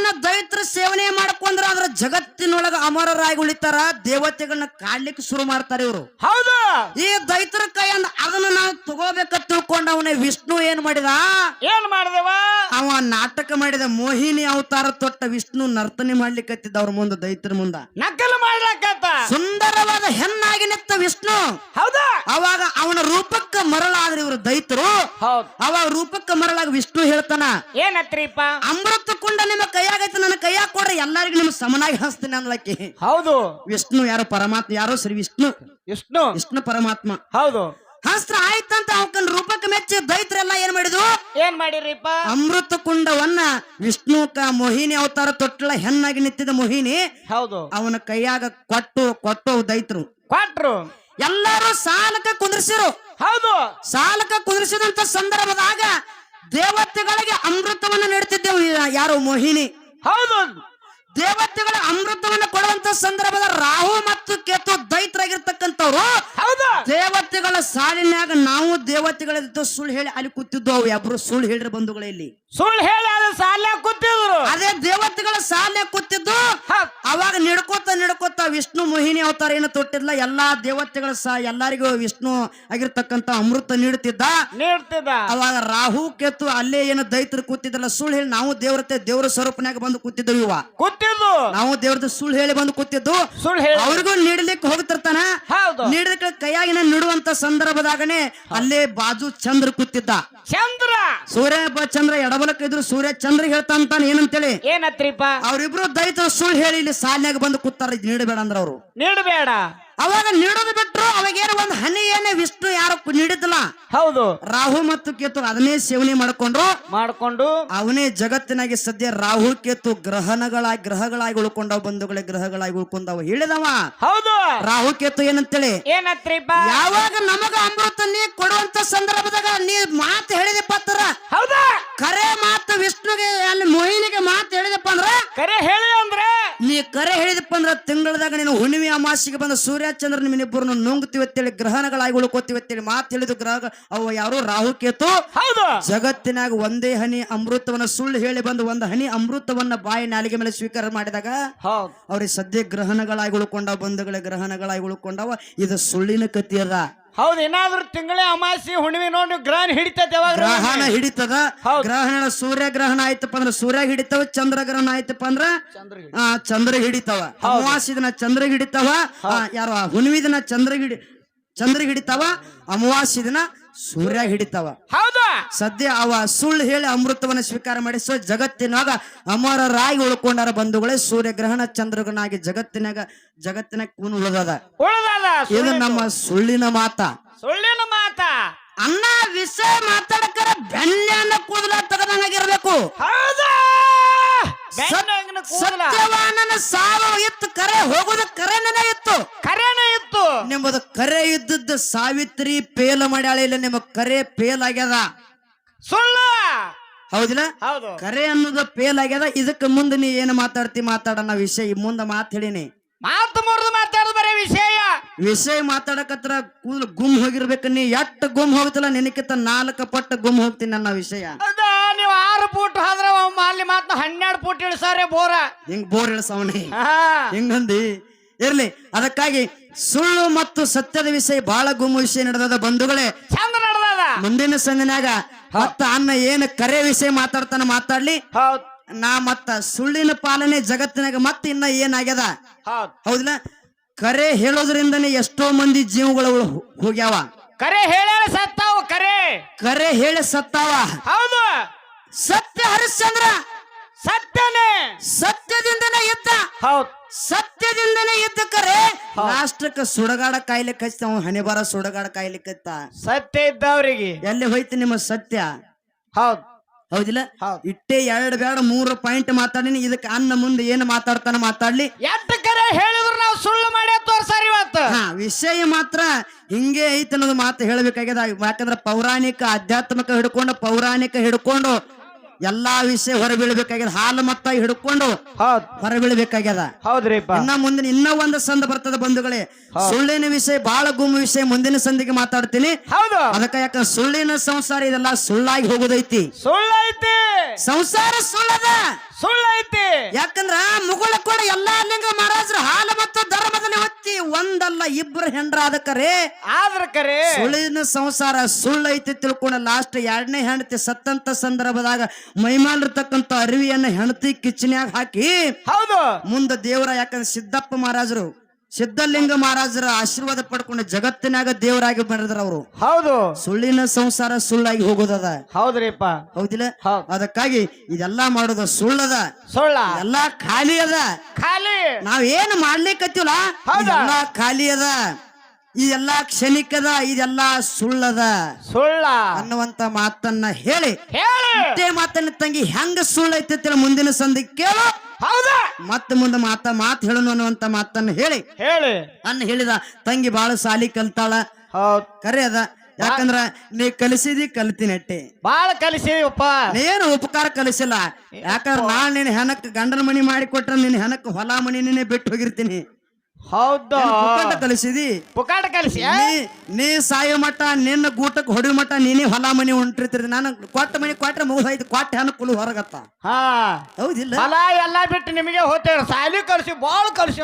S1: ಅಮೃತವನ್ನ ದೈತ್ರ ಸೇವನೆ ಮಾಡ್ಕೊಂಡ್ರ ಅದ್ರ ಜಗತ್ತಿನೊಳಗ ಅಮರರಾಗಿ ಉಳಿತಾರ ದೇವತೆಗಳನ್ನ ಕಾಡ್ಲಿಕ್ಕೆ ಶುರು ಮಾಡ್ತಾರೆ ಇವರು.
S2: ಹೌದು.
S1: ಈ ಕೈ ಕೈಯಿಂದ ಅದನ್ನ ನಾವು ತಗೋಬೇಕ ತಿಳ್ಕೊಂಡ ಅವನೇ ವಿಷ್ಣು ಏನ್ ಮಾಡಿದ?
S2: ಏನ್ ಮಾಡಿದವ?
S1: ಅವ ನಾಟಕ ಮಾಡಿದ ಮೋಹಿನಿ ಅವತಾರ ತೊಟ್ಟ ವಿಷ್ಣು ನರ್ತನೆ ಮಾಡ್ಲಿಕ್ಕತ್ತಿದ್ದ ಅವ್ರ ಮುಂದೆ ದೈತ್ರ ಮುಂದ.
S2: ನಕಲು ಮಾಡ್ಲಕ್ಕ
S1: ಸುಂದರವಾದ ಹೆಣ್ಣಾಗಿ ನಿತ್ತ ವಿಷ್ಣು.
S2: ಹೌದಾ.
S1: ಅವಾಗ ಅವನ ರೂಪಕ್ಕ ಮರಳಾದ್ರೆ ಇವರು ದೈತರು ಅವಾಗ ರೂಪಕ್ಕ ಮರಳಾಗ ವಿಷ್ಣು ಹೇಳ್ತಾನ
S2: ಏನತ್ರಿಪ್ಪ?
S1: ಅಮೃತ ಕುಂಡ ನಿಮ್ಮ ಕೈಯಾಗೈತೆ ನನ್ನ ಕೈಯಾಗ ಕೊಡ್ರಿ. ಎಲ್ಲರಿಗೂ ನಿಮ್ ಸಮನಾಗಿ ಹಸ್ತೀನಿ ಅನ್ಲಕ್ಕಿ.
S2: ಹೌದು.
S1: ವಿಷ್ಣು ಯಾರು ಪರಮಾತ್ಮ? ಯಾರೋ ಶ್ರೀ ವಿಷ್ಣು?
S2: ವಿಷ್ಣು.
S1: ವಿಷ್ಣು ಪರಮಾತ್ಮ.
S2: ಹೌದು.
S1: ಹಸ್ತ್ರ ಆಯ್ತಂತ ಅವಕನ್ ರೂಪಕ್ಕೆ ಮೆಚ್ಚಿ ದೈತ್ರೆಲ್ಲ ಏನ್ ಮಾಡಿದ್ರು?
S2: ಏನ್ ಮಾಡಿರಿಪ್ಪ
S1: ಅಮೃತ ಕುಂಡವನ್ನ ವಿಷ್ಣು ಕ ಮೋಹಿನಿ ಅವತಾರ ತೊಟ್ಟಲ ಹೆಣ್ಣಾಗಿ ನಿಂತಿದ್ದ ಮೋಹಿನಿ
S2: ಹೌದು.
S1: ಅವನ ಕೈಯಾಗ ಕೊಟ್ಟು ಕೊಟ್ಟು ದೈತ್ರು.
S2: ಕೊಟ್ರು.
S1: ಎಲ್ಲಾರು ಸಾಲಕ ಕುದುರಿಸಿರು.
S2: ಹೌದು.
S1: ಸಾಲಕ ಕುದುರಿಸಿದಂತ ಸಂದರ್ಭದಾಗ ದೇವತೆಗಳಿಗೆ ಅಮೃತವನ್ನ ನೀಡ್ತಿದ್ದೆವು. ಯಾರು ಮೋಹಿನಿ?
S2: ಹೌದು.
S1: ದೇವತೆಗಳ ಅಮೃತವನ್ನು ಕೊಡುವಂತ ಸಂದರ್ಭದ ರಾಹು ಮತ್ತು ಕೇತು ದೈತ್ರಾಗಿರ್ತಕ್ಕಂಥವ್ರು ದೇವತೆಗಳ ಸಾಲಿನ್ಯಾಗ ನಾವು ದೇವತೆಗಳ ಸುಳ್ಳು ಹೇಳಿ ಅಲ್ಲಿ ಕೂತಿದ್ದು ಅವು ಸುಳ್ಳು ಹೇಳಿರ ಬಂಧುಗಳ ಇಲ್ಲಿ.
S2: ಸುಳ್ಳು ಹೇಳಿ ಅದು ಸಾಲ ಕೂತಿದ್ರು.
S1: ಅದೇ ದೇವತೆಗಳ ಸಾಲ ಕೂತಿದ್ದು. ಅವಾಗ ನಿಡ್ಕೋತ ನಿಡ್ಕೋತ ವಿಷ್ಣು ಮೋಹಿನಿ ಅವತಾರ ಏನು ತೊಟ್ಟಿದ್ಲ? ಎಲ್ಲಾ ದೇವತೆಗಳ ಸಹ ಎಲ್ಲರಿಗೂ ವಿಷ್ಣು ಆಗಿರ್ತಕ್ಕಂತ ಅಮೃತ ನೀಡುತ್ತಿದ್ದ.
S2: ನೀಡ್ತಿದ್ದ.
S1: ಅವಾಗ ರಾಹು ಕೇತು ಅಲ್ಲೇ ಏನು ದೈತ್ರ ಕೂತಿದ್ರಲ್ಲ ಸುಳ್ಳು ಹೇಳಿ ನಾವು ದೇವ್ರತೆ ದೇವ್ರ ಸ್ವರೂಪನಾಗ ಬಂದು ಕೂತಿದ್ವಿ ಇವ.
S2: ಕೂತಿದ್ದು.
S1: ನಾವು ದೇವ್ರದ ಸುಳ್ಳು ಹೇಳಿ ಬಂದು ಕೂತಿದ್ದು.
S2: ಸುಳ್ಳು ಹೇಳಿ.
S1: ಅವ್ರಿಗೂ ನೀಡ್ಲಿಕ್ಕೆ ಹೋಗ್ತಿರ್ತಾನ.
S2: ಹೌದು.
S1: ನೀಡಿದ ಕೈಯಾಗಿನ ಸಂದರ್ಭದಾಗನೆ ಸಂದರ್ಭದಾಗನೇ ಅಲ್ಲೇ ಬಾಜು ಚಂದ್ರ ಕೂತಿದ್ದ.
S2: ಚಂದ್ರ!
S1: ಸೂರ್ಯ ಬ ಚಂದ್ರ ಎಡಬಲಕ್ಕೆ ಇದ್ರು ಸೂರ್ಯ ಚಂದ್ರ ಹೇಳ್ತಾಂತಾನ ಏನಂತೇಳಿ?
S2: ಏನತ್ರಿಪ್ಪ?
S1: ಅವ್ರಿಬ್ರು ದೈತ ಸುಳ್ಳು ಹೇಳಿ ಇಲ್ಲಿ ಸಾಲಿನಾಗ ಬಂದು ಕೂತಾರ ನೀಡಬೇಡ ಅಂದ್ರ ಅವ್ರು
S2: ನೀಡಬೇಡ.
S1: ಅವಾಗ ನೀಡೋದು ಬಿಟ್ರು ಅವಾಗೇನು ಒಂದು ಹನಿ ಏನೇ ವಿಷ್ಣು ಯಾರು ನೀಡಿದ್ಲ.
S2: ಹೌದು.
S1: ರಾಹು ಮತ್ತು ಕೇತು ಅದನ್ನೇ ಸೇವನೆ ಮಾಡ್ಕೊಂಡ್ರು.
S2: ಮಾಡ್ಕೊಂಡು
S1: ಅವನೇ ಜಗತ್ತಿನಾಗೆ ಸದ್ಯ ರಾಹು ಕೇತು ಗ್ರಹಣಗಳಾಗಿ ಗ್ರಹಗಳಾಗಿ ಉಳ್ಕೊಂಡವ್ ಬಂಧುಗಳೇ ಗ್ರಹಗಳಾಗಿ ಉಳ್ಕೊಂಡವ ಹೇಳಿದವ.
S2: ಹೌದು.
S1: ರಾಹು ಕೇತು ಏನಂತೇಳಿ?
S2: ಏನತ್ರಿಪ್ಪ
S1: ಯಾವಾಗ ನಮಗ ಅಮೃತ ನೀ ಕೊಡುವಂತ ಸಂದರ್ಭದಾಗ ನೀ ಮಾತು ಹೇಳಿದೆ ಪತ್ರ
S2: ಹೌದಾ.
S1: ಕರೆ ಮಾತು ವಿಷ್ಣುಗೆ ಅಲ್ಲಿ ಮೋಹಿನಿಗೆ ಮಾತು ಹೇಳಿದಪ್ಪ ಅಂದ್ರ?
S2: ಕರೆ ಹೇಳಿ
S1: ಮ್ಯಾಗ ನೀನು ಹುಣ್ಣಿಮೆ ಅಮಾಸಿಗೆ ಬಂದ ಸೂರ್ಯ ಚಂದ್ರ ನಿಮ್ಮಿಬ್ಬರನ್ನು ನುಂಗ್ತೀವಿ ಅಂತೇಳಿ ಗ್ರಹಣಗಳಾಗಿ ಉಳ್ಕೋತೀವಿ ಅಂತೇಳಿ ಮಾತು ಹೇಳಿದ್ರು ಗ್ರಹ ಅವ ಯಾರು ರಾಹು ಕೇತು.
S2: ಹೌದು.
S1: ಜಗತ್ತಿನಾಗ ಒಂದೇ ಹನಿ ಅಮೃತವನ್ನ ಸುಳ್ಳು ಹೇಳಿ ಬಂದು ಒಂದು ಹನಿ ಅಮೃತವನ್ನ ಬಾಯಿ ನಾಲಿಗೆ ಮೇಲೆ ಸ್ವೀಕಾರ ಮಾಡಿದಾಗ ಅವ್ರಿಗೆ ಸದ್ಯ ಗ್ರಹಣಗಳಾಗಿ ಉಳ್ಕೊಂಡವ ಬಂಧುಗಳ ಗ್ರಹಣಗಳಾಗಿ ಉಳ್ಕೊಂಡವ. ಇದು ಸುಳ್ಳಿನ ಕತಿ ಅದ
S2: ಹೌದು ಏನಾದ್ರೂ ತಿಂಗಳೇ ಅಮಾಸಿ ಹುಣ್ಣಿಮೆ ನೋಡಿ ಗ್ರಹಣ ಹಿಡಿತೈತೆ ಯಾವಾಗ
S1: ಗ್ರಹಣ ಹಿಡಿತದ.
S2: ಹೌದು.
S1: ಗ್ರಹಣ ಸೂರ್ಯ ಗ್ರಹಣ ಆಯ್ತಪ್ಪ ಅಂದ್ರ ಸೂರ್ಯ ಹಿಡಿತಾವ ಚಂದ್ರ ಗ್ರಹಣ ಆಯ್ತಪ್ಪ ಅಂದ್ರ ಆ ಚಂದ್ರ ಹಿಡಿತಾವ. ಅಮಾವಾಸ್ಯ ದಿನ ಚಂದ್ರ ಹಿಡಿತಾವ. ಆ, ಯಾರು ಹುಣ್ಣಿಮೆ ದಿನ ಚಂದ್ರ ಹಿಡಿ ಚಂದ್ರ ಹಿಡಿತಾವ ಅಮಾವಾಸ್ಯ ದಿನ ಸೂರ್ಯ ಹಿಡಿತಾವ.
S2: ಹೌದು?
S1: ಸದ್ಯ ಅವ ಸುಳ್ಳು ಹೇಳಿ ಅಮೃತವನ್ನ ಸ್ವೀಕಾರ ಮಾಡಿಸುವ ಜಗತ್ತಿನಾಗ ಅಮರರಾಗಿ ಉಳ್ಕೊಂಡಾರ ಬಂಧುಗಳೇ ಸೂರ್ಯ ಗ್ರಹಣ ಚಂದ್ರಗ್ರಹಣ ಜಗತ್ತಿನಾಗ ಜಗತ್ತಿನ ಕೂನ್ ಉಳಿದದ. ಇದು ನಮ್ಮ ಸುಳ್ಳಿನ ಮಾತ.
S2: ಸುಳ್ಳಿನ ಮಾತ?
S1: ಅನ್ನ ವಿಷಯ ಮಾತಾಡಕರ ಬೆಣ್ಣೆಯನ್ನ ಕೂದಲ ತಗದಂಗಿರ್ಬೇಕು
S2: ಹೌದಾ?
S1: ಸತ್ಯವಾನನ ಸಾವು ಇತ್ತು ಕರೆ ಹೋಗುದು ಇತ್ತು
S2: ಕರೆನೇ ಇತ್ತು.
S1: ನಿಮ್ಮದು ಕರೆ ಇದ್ದದ್ದು ಸಾವಿತ್ರಿ ಪೇಲ ಮಾಡ್ಯಾಳ ಇಲ್ಲ ನಿಮ್ಮ ಕರೆ ಫೇಲ್ ಆಗ್ಯದ?
S2: ಸುಳ್ಳು.
S1: ಹೌದಿಲ್ಲ?
S2: ಹೌದು.
S1: ಕರೆ ಅನ್ನೋದು ಫೇಲ್ ಆಗ್ಯದ? ಇದಕ್ಕೆ ಮುಂದೆ ನೀ ಏನು ಮಾತಾಡ್ತಿ ಮಾತಾಡೋಣ ವಿಷಯ. ಮುಂದೆ ಮಾತು ಹೇಳಿನಿ.
S2: ಮಾತು ಮುರಿದು ಮಾತಾಡೋದು ಬರೀ ವಿಷಯ.
S1: ವಿಷಯ ಮಾತಾಡಕತ್ರ ಕೂದಲು ಗುಮ್ ಹೋಗಿರ್ಬೇಕು. ನೀ ಎಟ್ಟು ಗುಮ್ ಹೋಗ್ತಿಲ್ಲ ನಿನಕ್ಕಿಂತ ನಾಲ್ಕು ಪಟ್ಟು ಗುಮ್ ಹೋಗ್ತೀನಿ ನನ್ನ ವಿಷಯ.
S2: ಆರು ಫೂಟ್ ಆದ್ರ ಅಲ್ಲಿ ಮಾತ್ರ ಹನ್ನೆರಡು ಫೂಟ್ ಇಳಿಸಾರೆ ಬೋರ.
S1: ಹಿಂಗ್ ಬೋರ್
S2: ಇಳಿಸವನಿ.
S1: ಹಿಂಗಂದಿ. ಇರ್ಲಿ ಅದಕ್ಕಾಗಿ ಸುಳ್ಳು ಮತ್ತು ಸತ್ಯದ ವಿಷಯ ಬಹಳ ಗುಮ್ಮ ವಿಷಯ ನಡೆದದ ಬಂಧುಗಳೇ.
S2: ಚಂದ ನಡ್ದದ.
S1: ಮುಂದಿನ ಸಂದಿನಾಗ ಮತ್ತ ಅನ್ನ ಏನು ಕರೆ ವಿಷಯ ಮಾತಾಡ್ತಾನ ಮಾತಾಡ್ಲಿ.
S2: ಹೌದ್.
S1: ನಾ ಮತ್ತ ಸುಳ್ಳಿನ ಪಾಲನೆ ಜಗತ್ತಿನಾಗ ಮತ್ತ ಇನ್ನ ಏನಾಗ್ಯದ?
S2: ಹೌದು.
S1: ಹೌದಿಲ್ಲ ಕರೆ ಹೇಳೋದ್ರಿಂದನೇ ಎಷ್ಟೋ ಮಂದಿ ಜೀವಗಳು ಹೋಗ್ಯಾವ.
S2: ಕರೆ ಹೇಳ ಸತ್ತಾವ ಕರೆ.
S1: ಕರೆ ಹೇಳಿ ಸತ್ತಾವ.
S2: ಹೌದು.
S1: ಸತ್ಯ ಹರಿಶ್ಚಂದ್ರ.
S2: ಸತ್ಯನೇ.
S1: ಸತ್ಯದಿಂದನೇ ಇದ್ದ
S2: ಹೌದು.
S1: ಸತ್ಯದಿಂದನೇ ಇದ್ದ ಕರೆ. ರಾಷ್ಟ್ರಕ್ಕೆ ಸುಡಗಾಡ ಕಾಯ್ಲಿ ಅವ ಹಣೆ ಬರ ಸುಡಗಾಡ ಕಾಯ್ಲಿಕ್ಕೆ
S2: ಸತ್ಯ ಇದ್ದವ್ರಿಗೆ.
S1: ಎಲ್ಲಿ ಹೋಯ್ತು ನಿಮ್ಮ ಸತ್ಯ?
S2: ಹೌದು.
S1: ಹೌದಿಲ್ಲ? ಇಟ್ಟೇ ಎರಡು ಬೇಡ ಮೂರು ಪಾಯಿಂಟ್ ಮಾತಾಡಿನಿ ಇದಕ್ಕೆ ಅನ್ನ ಮುಂದೆ ಏನು ಮಾತಾಡ್ತಾನ ಮಾತಾಡ್ಲಿ.
S2: ಎಟ್ಟು ಕರೆ ಹೇಳಿದ್ರು ನಾವು ಸುಳ್ಳು ಮಾಡಿ ತೋರ್ಸಾರಿ ಇವತ್ತು.
S1: ಹಾ ವಿಷಯ ಮಾತ್ರ ಹಿಂಗೆ ಐತೆ ಅನ್ನೋದು ಮಾತು ಹೇಳ್ಬೇಕಾಗ್ಯದ ಯಾಕಂದ್ರೆ ಪೌರಾಣಿಕ ಆಧ್ಯಾತ್ಮಿಕ ಹಿಡ್ಕೊಂಡು ಪೌರಾಣಿಕ ಹಿಡ್ಕೊಂಡು ಎಲ್ಲಾ ವಿಷಯ ಹೊರಬೀಳ್ಬೇಕಾಗ್ಯದ. ಹಾಲು ಮತ್ತ ಹಿಡ್ಕೊಂಡು ಹೊರಬೀಳ್ಬೇಕಾಗ್ಯದ.
S2: ಹೌದ್ರಿಪ್ಪ
S1: ಇನ್ನ ಮುಂದಿನ ಇನ್ನ ಒಂದು ಸಂದ ಬರ್ತದ ಬಂಧುಗಳೇ. ಸುಳ್ಳಿನ ವಿಷಯ ಬಾಳ ಗುಮ್ಮ ವಿಷಯ ಮುಂದಿನ ಸಂದಿಗೆ ಮಾತಾಡ್ತೀನಿ.
S2: ಹೌದು.
S1: ಅದಕ್ಕ ಯಾಕ ಸುಳ್ಳಿನ ಸಂಸಾರ ಇದೆಲ್ಲ ಸುಳ್ಳಾಗಿ ಹೋಗುದೈತಿ.
S2: ಸುಳ್ಳೈತಿ.
S1: ಸಂಸಾರ ಸುಳ್ಳದ.
S2: ಸುಳ್ಳೈತಿ.
S1: ಯಾಕಂದ್ರ ಮುಗುಳ ಕೂಡ ಎಲ್ಲಾ ಲಿಂಗ ಮಹಾರಾಜರ ಹಾಲು ಮತ್ತು ಧರ್ಮದಲ್ಲಿ ಹೊತ್ತಿ ಒಂದಲ್ಲ ಇಬ್ರು ಹೆಂಡ್ರ ಆದಕರೆ
S2: ಆದ್ರ ಕರೆ.
S1: ಸುಳ್ಳಿನ ಸಂಸಾರ ಸುಳ್ಳೈತಿ ತಿಳ್ಕೊಂಡ ಲಾಸ್ಟ್ ಎರಡನೇ ಹೆಂಡತಿ ಸತ್ತಂತ ಸಂದರ್ಭದಾಗ ಮೈಮಾಲಿರ್ತಕ್ಕಂಥ ಅರಿವಿಯನ್ನ ಹೆಣತಿ ಕಿಚ್ಚನ್ಯಾಗ ಹಾಕಿ
S2: ಹೌದು.
S1: ಮುಂದ ದೇವರ ಯಾಕಂದ್ರೆ ಸಿದ್ದಪ್ಪ ಮಹಾರಾಜರು ಸಿದ್ಧಲಿಂಗ ಮಹಾರಾಜರ ಆಶೀರ್ವಾದ ಪಡ್ಕೊಂಡು ಜಗತ್ತಿನಾಗ ದೇವರಾಗಿ ಬೆಳೆದ್ರ ಅವರು.
S2: ಹೌದು.
S1: ಸುಳ್ಳಿನ ಸಂಸಾರ ಸುಳ್ಳಾಗಿ ಹೋಗೋದದ.
S2: ಹೌದ್ರಿಪ್ಪ.
S1: ಹೌದಿಲ್ಲ?
S2: ಹೌದ್.
S1: ಅದಕ್ಕಾಗಿ ಇದೆಲ್ಲಾ ಮಾಡೋದು ಸುಳ್ಳದ.
S2: ಸುಳ್ಳ.
S1: ಎಲ್ಲಾ ಖಾಲಿ ಅದ.
S2: ಖಾಲಿ.
S1: ನಾವ್ ಏನ್ ಮಾಡ್ಲಿಕ್ಕತ್ತೀವಲ್ಲ
S2: ಹೌದಾ?
S1: ಖಾಲಿ ಅದ. ಇದೆಲ್ಲಾ ಕ್ಷಣಿಕದ ಇದೆಲ್ಲ ಸುಳ್ಳದ
S2: ಸುಳ್ಳ.
S1: ಅನ್ನುವಂತ ಮಾತನ್ನ ಹೇಳಿ.
S2: ಹೇಳಿ.
S1: ಮಾತನ್ನ ತಂಗಿ ಹೆಂಗ ಸುಳ್ಳೈತಿ ಮುಂದಿನ ಸಂದಿ ಕೇಳು.
S2: ಹೌದಾ.
S1: ಮತ್ತೆ ಮುಂದೆ ಮಾತ ಮಾತು ಹೇಳೋನು ಅನ್ನುವಂತ ಮಾತನ್ನ ಹೇಳಿ.
S2: ಹೇಳಿ.
S1: ಅನ್ನ ಹೇಳಿದ ತಂಗಿ ಬಾಳ ಸಾಲಿ ಕಲ್ತಾಳ. ಕರೆ ಅದ. ಯಾಕಂದ್ರ ನೀ ಕಲಿಸಿದಿ ಕಲ್ತೀನಿ ಅಟ್ಟೆ
S2: ಬಾಳ ಕಲಿಸಿದಿಪ್ಪ
S1: ನೀನು ಉಪಕಾರ ಕಲಿಸಿಲ್ಲ. ಯಾಕಂದ್ರ ನಾನ್ ನಿನ್ನ ಹೆಣಕ್ ಗಂಡನ ಮನಿ ಮಾಡಿ ಕೊಟ್ರ ನಿನ್ನ ಹೆಣಕ್ ಹೊಲ ಮನಿ ನಿನ್ನೆ ಬಿಟ್ಟು ಹೋಗಿರ್ತೀನಿ.
S2: ಹೌದು.
S1: ಪುಕಾಟ ಕಲಿಸಿದಿ?
S2: ಪುಕಾಟ ಕಲಿಸಿ
S1: ನೀ ಸಾಯಿ ಮಠ ಮಟ್ಟ ನಿನ್ನ ಗೂಟಕ್ಕೆ ಹೊಡಿ ಮಟ್ಟ ನೀನೇ ಹೊಲ ಮನಿ ಉಂಟಿರ್ತೀರಿ. ನಾನು ಕೊಟ್ಟ ಮನಿ ಕೊಟ್ರೆ ಮುಗಿದೈತಿ ಕೊಟ್ಟ ಹೆಣ ಕುಲು ಹೊರಗತ್ತ.
S2: ಹಾ.
S1: ಹೌದಿಲ್ಲ?
S2: ಹೊಲ ಎಲ್ಲಾ ಬಿಟ್ಟು ನಿಮಗೆ ಹೋಗ್ತೇವೆ ಸಾಲಿ ಕಲಿಸಿ ಬಾಳ ಕಲಿಸಿ.